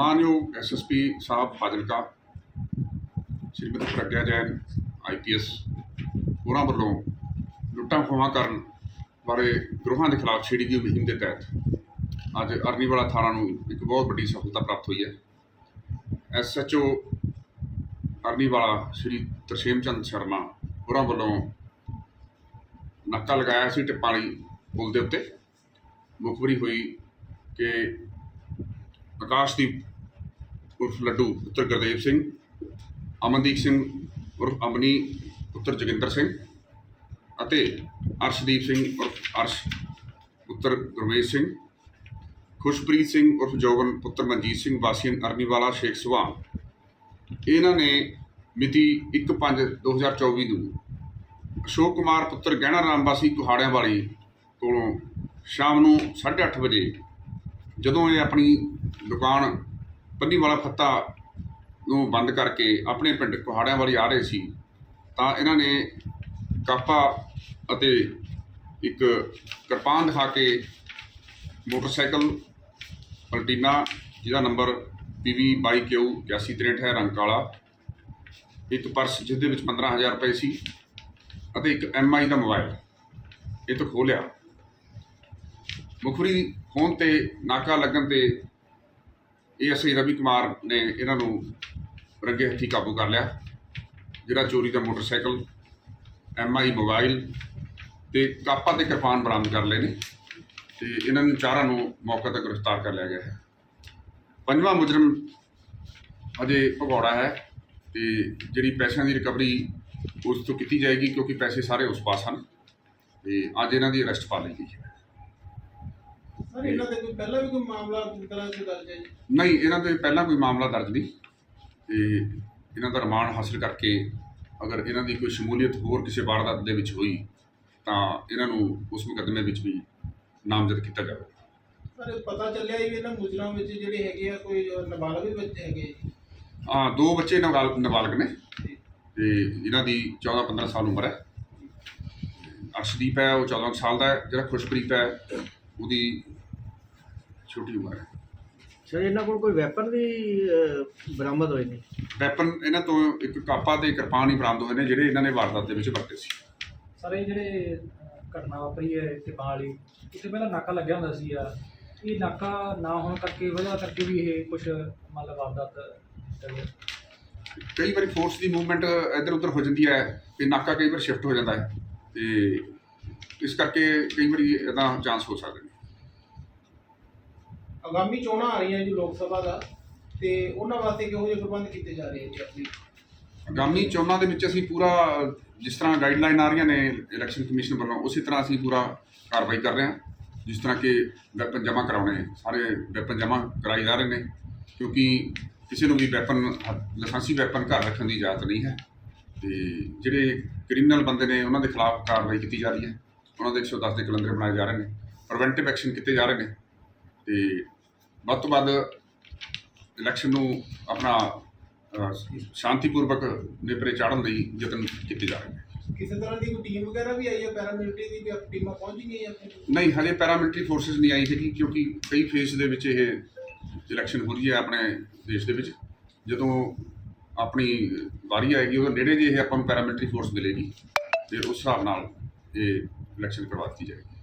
ਮਾਨਯੋਗ ਐਸਐਸਪੀ ਸਾਹਿਬ ਫਾਜ਼ਿਲਕਾ ਸ਼੍ਰੀਮਤੀ ਪ੍ਰਗਿਆ ਜੈਨ ਆਈਪੀਐਸ ਉਹਨਾਂ ਵੱਲੋਂ ਲੁੱਟਾਂ ਖੋਹਾਂ ਕਰਨ ਬਾਰੇ ਗਰੋਹਾਂ ਦੇ ਖਿਲਾਫ ਛੇੜੀ ਗਈ ਮੁਹਿੰਮ ਦੇ ਤਹਿਤ ਅੱਜ ਅਰਨੀਵਾਲਾ ਥਾਣਾ ਨੂੰ ਇੱਕ ਬਹੁਤ ਵੱਡੀ ਸਫਲਤਾ ਪ੍ਰਾਪਤ ਹੋਈ ਹੈ। ਐਸਐਚਓ ਅਰਨੀਵਾਲਾ ਸ਼੍ਰੀ ਤਰਸੇਮ ਚੰਦ ਸ਼ਰਮਾ ਉਹਨਾਂ ਵੱਲੋਂ ਨਾਕਾ ਲਗਾਇਆ ਸੀ ਟਿੱਪਾਲੀ ਪੁਲ ਦੇ ਉੱਤੇ। ਮੁਖਬਰੀ ਹੋਈ ਕਿ ਆਕਾਸ਼ਦੀਪ ਉਰਫ ਲੱਡੂ ਪੁੱਤਰ ਗੁਰਦੇਵ ਸਿੰਘ, ਅਮਨਦੀਪ ਸਿੰਘ ਉਰਫ ਅਮਨੀ ਪੁੱਤਰ ਜੋਗਿੰਦਰ ਸਿੰਘ ਅਤੇ ਅਰਸ਼ਦੀਪ ਸਿੰਘ ਉਰਫ ਅਰਸ਼ ਪੁੱਤਰ ਗੁਰਮੇਸ਼ ਸਿੰਘ, ਖੁਸ਼ਪ੍ਰੀਤ ਸਿੰਘ ਉਰਫ ਜੋਗਨ ਪੁੱਤਰ ਮਨਜੀਤ ਸਿੰਘ ਵਾਸੀ ਅਰਨੀਵਾਲਾ, ਸ਼ੇਖ ਸੁਭਾਨ ਇਹਨਾਂ ਨੇ ਮਿਤੀ 1/5/2024 ਨੂੰ ਅਸ਼ੋਕ ਕੁਮਾਰ ਪੁੱਤਰ ਗਹਿਣਾ ਰਾਮ ਵਾਸੀ ਕੁਹਾੜਿਆਂ ਵਾਲੀ ਕੋਲੋਂ ਸ਼ਾਮ ਨੂੰ 8:30 ਵਜੇ ਜਦੋਂ ਇਹ ਆਪਣੀ ਦੁਕਾਨ ਪੰਨੀ ਵਾਲਾ ਫੱਤਾ ਨੂੰ ਬੰਦ ਕਰਕੇ ਆਪਣੇ ਪਿੰਡ ਕੁਹਾੜਿਆਂ ਵਾਲੀ ਆ ਰਹੇ ਸੀ, ਤਾਂ ਇਹਨਾਂ ਨੇ ਕਾਪਾ ਅਤੇ ਇੱਕ ਕਿਰਪਾਨ ਦਿਖਾ ਕੇ ਮੋਟਰਸਾਈਕਲ ਪਲਟੀਨਾ, ਜਿਹਦਾ ਨੰਬਰ PV 22Q 8163 ਹੈ, ਰੰਗ ਕਾਲਾ। ਇੱਕ ਪਰਸ ਜਿਸ ਦੇ ਵਿੱਚ 15000 ਰੁਪਏ ਸੀ ਅਤੇ ਇੱਕ MI ਦਾ ਮੋਬਾਈਲ। ਇਹ ਤੋਂ ਖੋਹ ਲਿਆ। ਮੁਖਰੀ ਫੋਨ ਤੇ ਨਾਕਾ ਲੱਗਣ ਤੇ ਇਹ ਅਸੀਂ ਰਵੀ ਕੁਮਾਰ ਨੇ ਇਹਨਾਂ ਨੂੰ ਰੰਗੇ ਹੱਥੀ ਕਾਬੂ ਕਰ ਲਿਆ। ਜਿਹੜਾ ਚੋਰੀ ਦਾ ਮੋਟਰਸਾਈਕਲ ਐਮਆਈ ਮੋਬਾਈਲ ਤੇ ਕਾਪਾ ਤੇ ਕਿਰਪਾਨ ਬਰਾਮਦ ਕਰ ਲਏ ਨੇ ਤੇ ਇਹਨਾਂ ਨੂੰ ਚਾਰਾਂ ਨੂੰ ਮੌਕੇ ਤੇ ਗ੍ਰਿਫਤਾਰ ਕਰ ਲਿਆ ਗਿਆ ਹੈ। ਪੰਜਵਾਂ ਮੁਜਰਮ ਅਜੇ ਭਗੌੜਾ ਹੈ ਤੇ ਜਿਹੜੀ ਪੈਸਿਆਂ ਦੀ ਰਿਕਵਰੀ ਉਸ ਤੋਂ ਕੀਤੀ ਜਾਏਗੀ ਕਿਉਂਕਿ ਪੈਸੇ ਸਾਰੇ ਉਸ ਪਾਸ ਹਨ ਤੇ ਅੱਜ ਇਹਨਾਂ ਦੀ ਅਰੈਸਟ ਪਾ ਲਈ ਗਈ ਹੈ। ਸਰ ਇਹਨਾਂ ਦੇ ਕੋਈ ਪਹਿਲਾਂ ਵੀ ਕੋਈ ਮਾਮਲਾ ਇਸ ਤਰ੍ਹਾਂ ਦੀ ਦਰਜ ਹੈ? ਜੀ ਨਹੀਂ ਇਹਨਾਂ ਦੇ ਪਹਿਲਾਂ ਕੋਈ ਮਾਮਲਾ ਦਰਜ ਨਹੀਂ। ਤੇ ਇਹਨਾਂ ਦਾ ਰਿਮਾਂਡ ਹਾਸਲ ਕਰਕੇ ਅਗਰ ਇਹਨਾਂ ਦੀ ਕੋਈ ਸ਼ਮੂਲੀਅਤ ਹੋਰ ਕਿਸੇ ਵਾਰਦਾਤ ਦੇ ਵਿੱਚ ਹੋਈ ਤਾਂ ਇਹਨਾਂ ਨੂੰ ਉਸ ਮੁਕੱਦਮੇ ਵਿੱਚ ਵੀ ਨਾਮਜ਼ਦ ਕੀਤਾ ਜਾਵੇ। ਸਰ ਪਤਾ ਚੱਲਿਆ ਵੀ ਇਹਨਾਂ ਮੁਜਰਮਾਂ ਵਿੱਚ ਜਿਹੜੇ ਹੈਗੇ ਆ ਕੋਈ ਨਾਬਾਲਗ ਵੀ ਬੱਚੇ ਹੈਗੇ ਆ? ਦੋ ਬੱਚੇ ਨਾਬਾਲ- ਨਾਬਾਲਗ ਨੇ। ਤੇ ਇਹਨਾਂ ਦੀ 14 15 ਸਾਲ ਉਮਰ ਹੈ। ਅਰਸ਼ਦੀਪ ਹੈ ਉਹ 14 ਸਾਲ ਦਾ ਹੈ। ਜਿਹੜਾ ਖੁਸ਼ਪ੍ਰੀਤ ਹੈ ਉਹਦੀ ਛੋਟੀ ਉਮਰ ਹੈ। ਸਰ ਇਹਨਾਂ ਕੋਲ ਕੋਈ ਵੈਪਨ ਵੀ ਅਹ, ਬਰਾਮਦ ਹੋਏ ਨੇ? ਵੈਪਨ ਇਹਨਾਂ ਤੋਂ ਇੱਕ ਕਾਪਾ ਤੇ ਕਿਰਪਾਨ ਹੀ ਬਰਾਮਦ ਹੋਏ ਨੇ ਜਿਹੜੇ ਇਹਨਾਂ ਨੇ ਵਾਰਦਾਤ ਦੇ ਵਿੱਚ ਵਰਤੇ ਸੀ। ਸਰ ਇਹ ਜਿਹੜੇ ਅਹ, ਘਟਨਾ ਵਾਪਰੀ ਹੈ ਟਿਪਾਂ ਵਾਲੀ ਇੱਥੇ ਪਹਿਲਾਂ ਨਾਕਾ ਲੱਗਿਆ ਹੁੰਦਾ ਸੀ ਆ ਇਹ ਨਾਕਾ ਨਾ ਹੋਣ ਕਰਕੇ ਵਜ੍ਹਾ ਕਰਕੇ ਵੀ ਇਹ ਕੁਝ ਮਤਲਬ ਵਾਰਦਾਤ ਕਈ ਵਾਰੀ ਫੋਰਸ ਦੀ ਮੂਵਮੈਂਟ ਇੱਧਰ ਉੱਧਰ ਹੋ ਜਾਂਦੀ ਹੈ ਤੇ ਨਾਕਾ ਕਈ ਵਾਰ ਸ਼ਿਫਟ ਹੋ ਜਾਂਦਾ ਹੈ ਤੇ ਇਸ ਕਰਕੇ ਕਈ ਵਾਰੀ ਇਹਦਾ ਚਾਂਸ ਹੋ ਸਕਦੇ ਨੇ ਆਗਾਮੀ ਚੋਣਾਂ ਆ ਰਹੀਆਂ ਜੀ ਲੋਕ ਸਭਾ ਦਾ ਤੇ ਉਹਨਾਂ ਵਾਸਤੇ ਕਿਹੋ ਜਿਹੇ ਪ੍ਰਬੰਧ ਕੀਤੇ ਜਾ ਰਹੇ ਜੀ ਆਪਣੀ? ਆਗਾਮੀ ਚੋਣਾਂ ਦੇ ਵਿੱਚ ਅਸੀਂ ਪੂਰਾ ਜਿਸ ਤਰ੍ਹਾਂ ਗਾਈਡਲਾਈਨ ਆ ਰਹੀਆਂ ਨੇ ਇਲੈਕਸ਼ਨ ਕਮਿਸ਼ਨ ਵੱਲੋਂ, ਉਸੇ ਤਰ੍ਹਾਂ ਅਸੀਂ ਪੂਰਾ ਕਾਰਵਾਈ ਕਰ ਰਹੇ ਹਾਂ, ਜਿਸ ਤਰ੍ਹਾਂ ਕਿ ਵੈਪਨ ਜਮ੍ਹਾਂ ਕਰਾਉਣੇ ਸਾਰੇ ਵੈਪਨ ਜਮ੍ਹਾਂ ਕਰਾਏ ਜਾ ਰਹੇ ਨੇ, ਕਿਉਂਕਿ ਕਿਸੇ ਨੂੰ ਵੀ ਵੈਪਨ ਲਾਇਸੈਂਸੀ ਵੈਪਨ ਘਰ ਰੱਖਣ ਦੀ ਇਜਾਜ਼ਤ ਨਹੀਂ ਹੈ ਤੇ ਜਿਹੜੇ ਕ੍ਰਿਮੀਨਲ ਬੰਦੇ ਨੇ, ਉਹਨਾਂ ਦੇ ਖਿਲਾਫ ਕਾਰਵਾਈ ਕੀਤੀ ਜਾ ਰਹੀ ਹੈ, ਉਹਨਾਂ ਦੇ 110 ਦੇ ਕਲੰਦਰ ਬਣਾਏ ਜਾ ਰਹੇ ਨੇ ਪ੍ਰੀਵੈਂਟਿਵ ਐਕਸ਼ਨ ਕੀਤੇ ਜਾ ਰਹੇ ਨੇ ਤੇ ਵੱਧ ਤੋਂ ਵੱਧ ਇਲੈਕਸ਼ਨ ਨੂੰ ਆਪਣਾ ਸ਼ਾਂਤੀਪੂਰਵਕ ਨੇਪਰੇ ਚਾੜਨ ਲਈ ਯਤਨ ਕੀਤੇ ਜਾ ਰਹੇ ਨੇ। ਕਿਸੇ ਤਰ੍ਹਾਂ ਦੀ ਕੋਈ ਟੀਮ ਵਗੈਰਾ ਵੀ ਆਈ ਹੈ? ਪੈਰਾਮਿਲਟਰੀ ਦੀ ਵੀ ਆਪ- ਟੀਮਾਂ ਪਹੁੰਚ ਗਈਆਂ ਆਪਣੇ? ਨਹੀਂ ਹਲੇ ਪੈਰਾਮਿਲਟਰੀ ਫੋਰਸਸ ਨਹੀਂ ਆਈ ਹੈਗੀ ਕਿਉਂਕਿ ਕਈ ਫੇਸ ਦੇ ਵਿੱਚ ਇਹ ਇਲੈਕਸ਼ਨ ਹੋ ਰਹੀ ਹੈ ਆਪਣੇ ਦੇਸ਼ ਦੇ ਵਿੱਚ। ਜਦੋਂ ਆਪਣੀ ਵਾਰੀ ਆਏਗੀ ਉਹਦੇ ਨੇੜੇ ਜੇ ਇਹ ਆਪਾਂ ਨੂੰ ਪੈਰਾਮਿਲਟਰੀ ਫੋਰਸ ਮਿਲੇਗੀ ਤੇ ਉਸ ਹਿਸਾਬ ਨਾਲ ਇਹ ਇਲੈਕਸ਼ਨ ਕਰਵਾ ਦਿੱਤੀ ਜਾਏਗੀ।